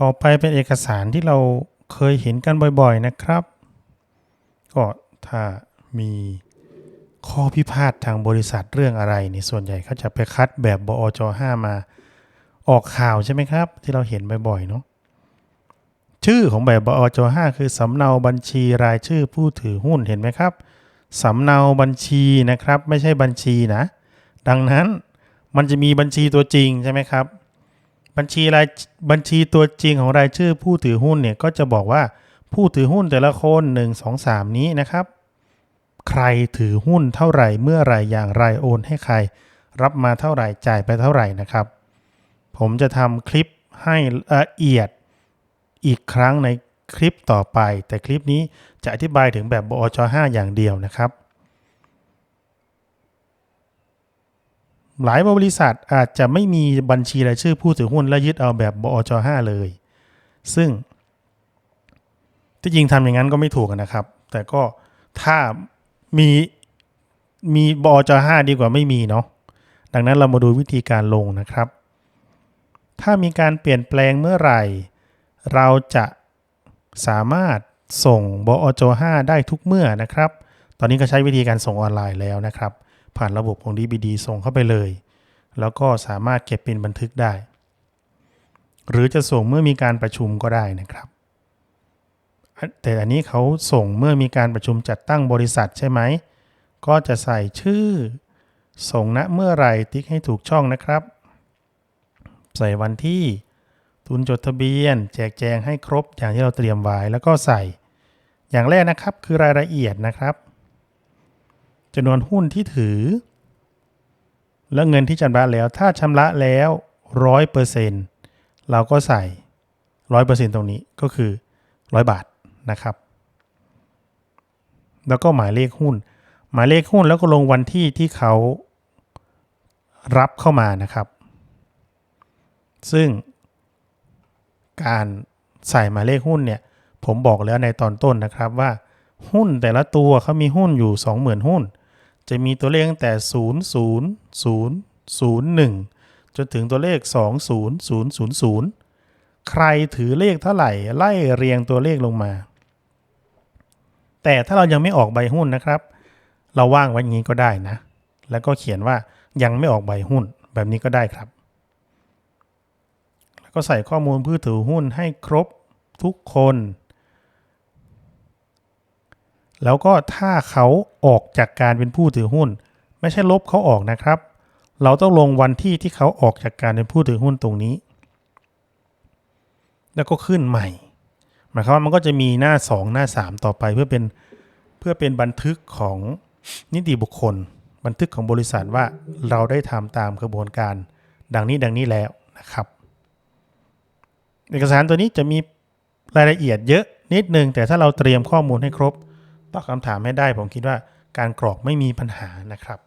ต่อไปเป็นเอกสารที่เราเคยเห็นกันบ่อยๆนะครับ ก็ถ้ามีข้อพิพาททางบริษัทเรื่องอะไรนี่ส่วนใหญ่เขาจะไปคัดแบบบอจ5มาออกข่าวใช่ไหมครับ ที่เราเห็นบ่อยๆเนาะชื่อของแบบบอจ5คือสำเนาบัญชีรายชื่อผู้ถือหุ้นเห็นไหมครับสำเนาบัญชีนะครับ ไม่ใช่บัญชีนะ ดังนั้นมันจะมีบัญชีตัวจริงใช่ไหมครับ บัญชีรายบัญชีตัวจริงของรายชื่อผู้ถือหุ้นเนี่ยก็จะบอกว่าผู้ถือหุ้นแต่ละคน 1 2 3 นี้นะครับ ใครถือหุ้นเท่าไหร่เมื่อไหร่อย่างไรโอนให้ใคร รับมาเท่าไหร่จ่ายไปเท่าไหร่นะครับ ผมจะทำคลิปให้ละเอียดอีกครั้งในคลิปต่อไป แต่คลิปนี้จะอธิบายถึงแบบบอจ5อย่างเดียวนะครับ หลายบริษัทอาจจะไม่มีบัญชีรายชื่อผู้ถือหุ้นและยึดเอาแบบบอจ5เลย ซึ่งที่จริงทำอย่างนั้นก็ไม่ถูกนะครับ แต่ก็ถ้ามีมีบอจ5ดีกว่าไม่มีเนาะดังนั้นเรามาดูวิธีการลงนะครับ ถ้ามีการเปลี่ยนแปลงเมื่อไหร่ เราจะสามารถส่งบอจ5ได้ทุกเมื่อนะครับ ตอนนี้ก็ใช้วิธีการส่งออนไลน์แล้วนะครับ ผ่านระบบของ DBD ส่งเข้าไปเลย แล้วก็สามารถเก็บเป็นบันทึกได้ หรือจะส่งเมื่อมีการประชุมก็ได้นะครับ แต่อันนี้เขาส่งเมื่อมีการประชุมจัดตั้งบริษัทใช่ไหม ก็จะใส่ชื่อ ส่งณเมื่อไหร่ติ๊กให้ถูกช่องนะครับ ใส่วันที่ทุนจดทะเบียน แจกแจงให้ครบอย่างที่เราเตรียมไว้แล้วก็ใส่ อย่างแรกนะครับคือรายละเอียดนะครับ จำนวนหุ้นที่ถือ แล้วเงินที่ชำระแล้ว ถ้าชำระแล้วร้อยเปอร์เซ็นต์เราก็ใส่ร้อยเปอร์เซ็นต์ตรงนี้ก็คือร้อยบาทนะครับ แล้วก็หมายเลขหุ้น หมายเลขหุ้นแล้วก็ลงวันที่ที่เขารับเข้ามานะครับ ซึ่งการใส่หมายเลขหุ้นเนี่ยผมบอกแล้วในตอนต้นนะครับว่าหุ้นแต่ละตัวเขามีหุ้นอยู่ 20,000 หุ้น จะมีตัวเลขตั้งแต่ 0 0 0 0 1 จนถึงตัวเลข 2 0 0 0 0 ใครถือเลขเท่าไหร่ไล่เรียงตัวเลขลงมา แต่ถ้าเรายังไม่ออกใบหุ้นนะครับ เราว่างไว้อย่างนี้ก็ได้นะ แล้วก็เขียนว่ายังไม่ออกใบหุ้นแบบนี้ก็ได้ครับ แล้วก็ใส่ข้อมูลผู้ถือหุ้นให้ครบทุกคน แล้วก็ถ้าเขาออกจากการเป็นผู้ถือหุ้น ไม่ใช่ลบเขาออกนะครับ เราต้องลงวันที่ที่เขาออกจากการเป็นผู้ถือหุ้นตรงนี้ แล้วก็ขึ้นใหม่หมายความว่ามันก็จะมีหน้า 2 หน้า 3 ต่อไปเพื่อเป็นเพื่อเป็นบันทึกของนิติบุคคล บันทึกของบริษัทว่าเราได้ทำตามกระบวนการ ดังนี้ดังนี้แล้วนะครับ เอกสารตัวนี้จะมีรายละเอียดเยอะนิดนึง แต่ถ้าเราเตรียมข้อมูลให้ครบ ตอบคำถามให้ได้ ผมคิดว่าการกรอกไม่มีปัญหานะครับ